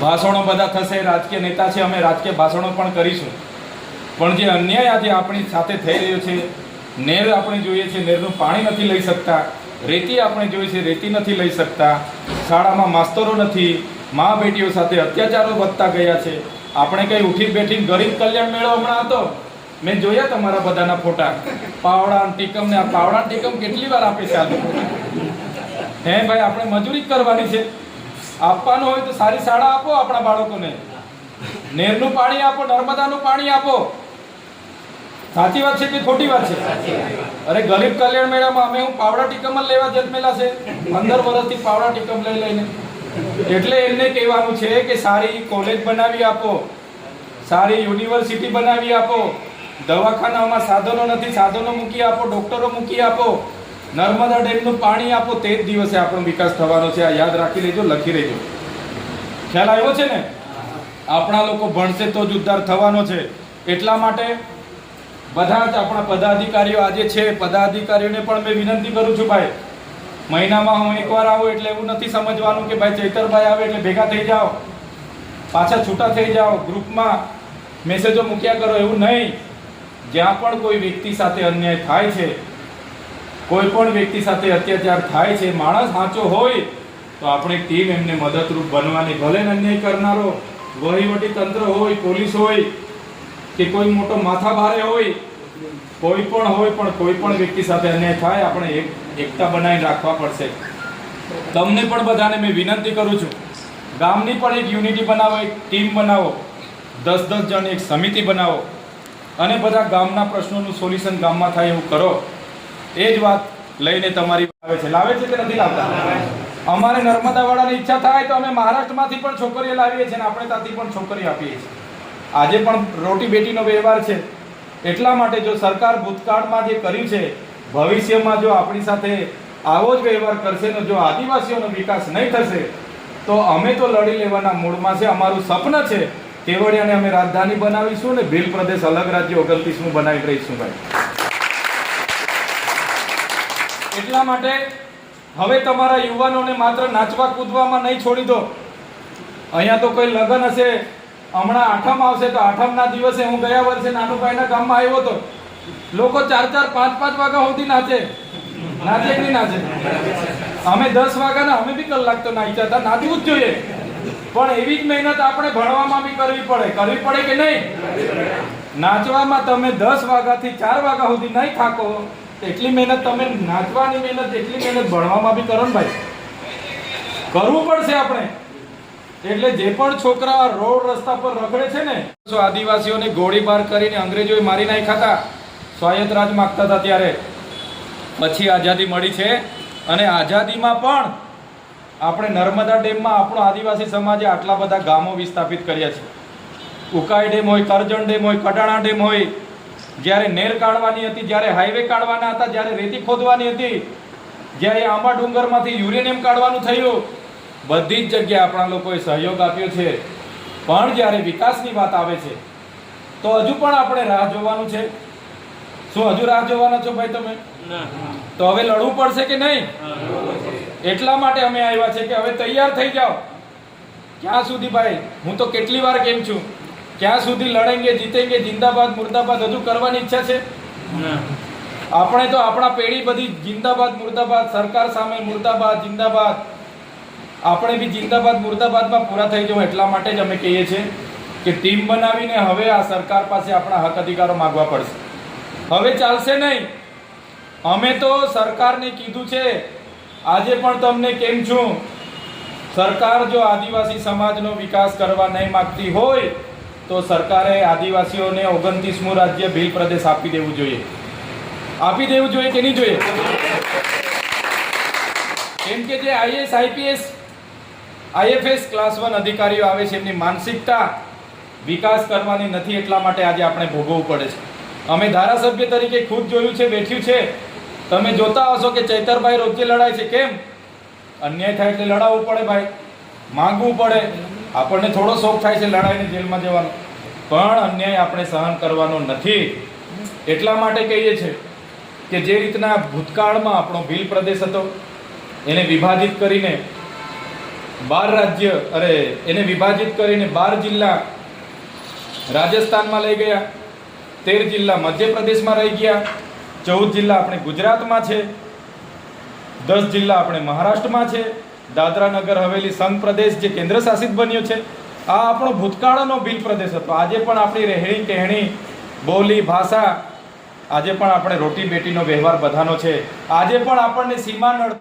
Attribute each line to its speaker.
Speaker 1: ભાષણો બધા થશે, રાજકીય નેતા છે, અમે રાજકીય ભાષણો પણ કરીશું. પણ જે અન્યાય આજે આપણી સાથે થઈ રહ્યો છે, નેર આપણે જોઈએ છે, નેરનું પાણી નથી લઈ શકતા, રેતી આપણે જોઈએ છે, રેતી નથી લઈ શકતા, શાળામાં માસ્તરો નથી, મા બેટીઓ સાથે અત્યાચારો વધતા ગયા છે. આપણે કંઈ ઉઠી બેઠી ગરીબ કલ્યાણ મેળો હમણાં હતો? મેં જોયા તમારા બધાના ફોટા. પાવડા ટીકમ ને આ પાવડા ટીકમ કેટલી વાર આપે છે હે ભાઈ, આપણે મજૂરી કરવાની છે. આપવાનું હોય તો સારી શાળા આપો આપણા બાળકોને. નેરનું પાણી આપો નર્મદાનું પાણી આપો. સાચી વાત છે કે ખોટી વાત છે? અરે ગરીબ કલ્યાણ મેળામાં અમે હું પાવડા ટીકમ લેવા જન્મેલા છે. પંદર વર્ષથી પાવડા ટીકમ લઈ લઈને. એટલે એમને કહેવાનું છે કે સારી કોલેજ બનાવી આપો. સારી યુનિવર્સિટી બનાવી આપો. દવાખાનામાં સાધનો નથી સાધનો મૂકી આપો ડોક્ટરો મૂકી આપો. નર્મદા ડેમનું પાણી આપો, તે જ દિવસે આપણો વિકાસ થવાનો છે. આ યાદ રાખી લેજો, લખી લેજો. ખ્યાલ આવ્યો છે ને? આપણા લોકો ભણશે તો જ ઉદ્ધાર થવાનો છે. એટલા માટે બધા જ આપણા પદાધિકારીઓ આજે છે. પદાધિકારીઓને પણ મેં વિનંતી કરું છું, ભાઈ, મહિનામાં હું એકવાર આવું એટલે એવું નથી સમજવાનું કે ભાઈ ચૈતરભાઈ આવે એટલે ભેગા થઈ જાઓ, પાછા છૂટા થઈ જાઓ, ગ્રુપમાં મેસેજો મૂક્યા કરો, એવું નહીં. જ્યાં પણ કોઈ વ્યક્તિ સાથે અન્યાય થાય છે કોઈ પણ વ્યક્તિ સાથે અત્યાચાર થાય છે, માણસ સાચો હોય, તો આપણે ટીમ એમને મદદરૂપ બનવાની, ભલે અન્યાય કરનારો વહીવટી તંત્ર હોય, પોલીસ હોય, કે કોઈ મોટો માથા ભારે હોય, કોઈ પણ હોય, પણ કોઈ પણ વ્યક્તિ સાથે અન્યાય થાય, આપણે એક, એકતા બનાવીને રાખવા પડશે. તમને પણ બધાને મેં વિનંતી કરું છું, ગામની પણ એક યુનિટી બનાવો, એક ટીમ બનાવો, દસ દસ જણ એક સમિતિ બનાવો, અને બધા ગામના પ્રશ્નોનું સોલ્યુશન ગામમાં થાય એવું કરો. એ જ વાત લઈને તમારી આવે છે. લાવે છે કે નથી લાવતા? અમારે નર્મદાવાળાની ઈચ્છા થાય તો અમે મહારાષ્ટ્રમાંથી પણ છોકરીઓ લાવીએ છીએ અને આપણે ત્યાંથી પણ છોકરીઓ આપીએ છીએ. આજે પણ રોટી બેટીનો વ્યવહાર છે. એટલા માટે જો સરકાર ભૂતકાળમાં જે કર્યું છે, ભવિષ્યમાં જો આપણી સાથે આવો જ વ્યવહાર કરશે ને જો આદિવાસીઓનો વિકાસ નહીં થશે, તો અમે તો લડી લેવાના મૂડમાં છે. અમારું સપન છે. કેવડિયાને અમે રાજધાની બનાવીશું ને ભીલ પ્રદેશ અલગ રાજ્ય ઓગણત્રીસમું બનાવી રહીશું ભાઈ. એટલા માટે હવે તમારા યુવાનોને માત્ર નાચવા કૂદવામાં નહીં છોડી દો. અહીંયા તો કોઈ લગ્ન હશે, હમણાં આઠમ આવશે તો આઠમના દિવસે હું ગયા વર્ષે નાનુભાઈના ગામમાં આવ્યો હતો. લોકો ચાર ચાર પાંચ પાંચ વાગ્યા સુધી નાચે. નાચે નહીં નાચે? અમે દસ વાગ્યાના, અમે બી કલાક તો નાચ્યા હતા, નાચવું જ જોઈએ. પણ એવી જ મહેનત આપણે ભણવામાં બી કરવી પડે. કરવી પડે કે નહીં? નાચવામાં તમે દસ વાગ્યાથી ચાર વાગ્યા સુધી નહીં થાકો. એટલી મહેનત તમે નાચવાની મહેનત, એટલી મહેનત ભણવામાં બી કરો ભાઈ. કરવું પડશે આપણે. એટલે જે પણ છોકરા રોડ રસ્તા પર રખડે છે ને આદિવાસીઓને ગોળીબાર કરીને અંગ્રેજોએ મારી નાખ્યા હતા, સ્વાયત્ત રાજ માગતા હતા ત્યારે. પછી આઝાદી મળી છે અને આઝાદીમાં પણ આપણે નર્મદા ડેમમાં આપણો આદિવાસી સમાજે આટલા બધા ગામો વિસ્થાપિત કર્યા છે. ઉકાઈ ડેમ હોય, કરજણ ડેમ હોય, કડાણા ડેમ હોય જ્યારે નેર કાઢવાની હતી જ્યારે હાઈવે કાઢવાના હતા જ્યારે રેતી ખોદવાની હતી જ્યારે આંબા ડુંગરમાંથી યુરેનિયમ કાઢવાનું થયું બધી જ જગ્યાએ આપણા લોકોએ સહયોગ આપ્યો છે. પણ જ્યારે વિકાસની વાત આવે છે તો હજુ પણ આપણે રાહ જોવાનું છે. શું હજુ રાહ જોવાના છો ભાઈ તમે? તો હવે લડવું પડશે કે નહીં? એટલા માટે અમે આવ્યા છે કે હવે તૈયાર થઈ જાઓ. ક્યાં સુધી ભાઈ? હું તો કેટલી વાર કેમ છું? ક્યાં સુધી લડેંગે જીતેંગે જિંદાબાદ મુર્દાબાદ હજુ કરવાની ઈચ્છા છે? આપણે તો આપણા પેઢી બધી જિંદાબાદ મુર્દાબાદ સરકાર સામે મુર્દાબાદ જિંદાબાદ. આપણે બી જિંદાબાદ મુર્દાબાદમાં પૂરા થઈ જવું એટલા માટે જ અમે કહીએ છીએ કે ટીમ બનાવીને હવે આ સરકાર પાસે આપણા હક અધિકારો માગવા પડશે. હવે ચાલશે નહીં. અમે તો સરકારને કીધું છે આજે પણ તમને કેમ છું? સરકાર જો આદિવાસી સમાજનો વિકાસ કરવા નહીં માગતી હોય તો સરકારે આદિવાસીઓને ઓગણત્રીસમું રાજ્ય ભીલ પ્રદેશ આપી દેવું જોઈએ. આપી દેવું જોઈએ કે નહીં જોઈએ? કેમ કે જે IAS, IPS, IFS class one અધિકારીઓ આવે છે, એમની માનસિકતા વિકાસ કરવાની નથી એટલા માટે આજે આપણે ભોગવવું પડે છે. અમે ધારાસભ્ય તરીકે ખુદ જોયું છે, બેઠ્યું છે. તમે જોતા હશો કે ચૈતરભાઈ રોજે લડાય છે. કેમ? અન્યાય થાય એટલે લડાવવું પડે ભાઈ. માંગવું પડે. આપણને થોડો શોખ થાય છે લડાઈને જેલમાં જવાનો. પણ અન્યાય આપણે સહન કરવાનો નથી. એટલા માટે કહીએ છીએ કે જે રીતના ભૂતકાળમાં આપણો ભીલ પ્રદેશ હતો, એને વિભાજિત કરીને બાર રાજ્ય, અરે, એને વિભાજિત કરીને બાર જિલ્લા રાજસ્થાનમાં લઈ ગયા, તેર જિલ્લા મધ્યપ્રદેશમાં રહી ગયા, ચૌદ જિલ્લા આપણે ગુજરાતમાં છે, દસ જિલ્લા આપણે મહારાષ્ટ્રમાં છે દાદરા નગર હવેલી સંઘ પ્રદેશ જે કેન્દ્ર શાસિત બન્યો છે, આ આપણો ભૂતકાળનો ભીલ પ્રદેશ હતો. આજે પણ આપણી રહેણી કહેણી, બોલી, ભાષા, આજે પણ આપણે રોટી બેટીનો વ્યવહાર બધાનો છે. આજે પણ આપણને સીમા નડ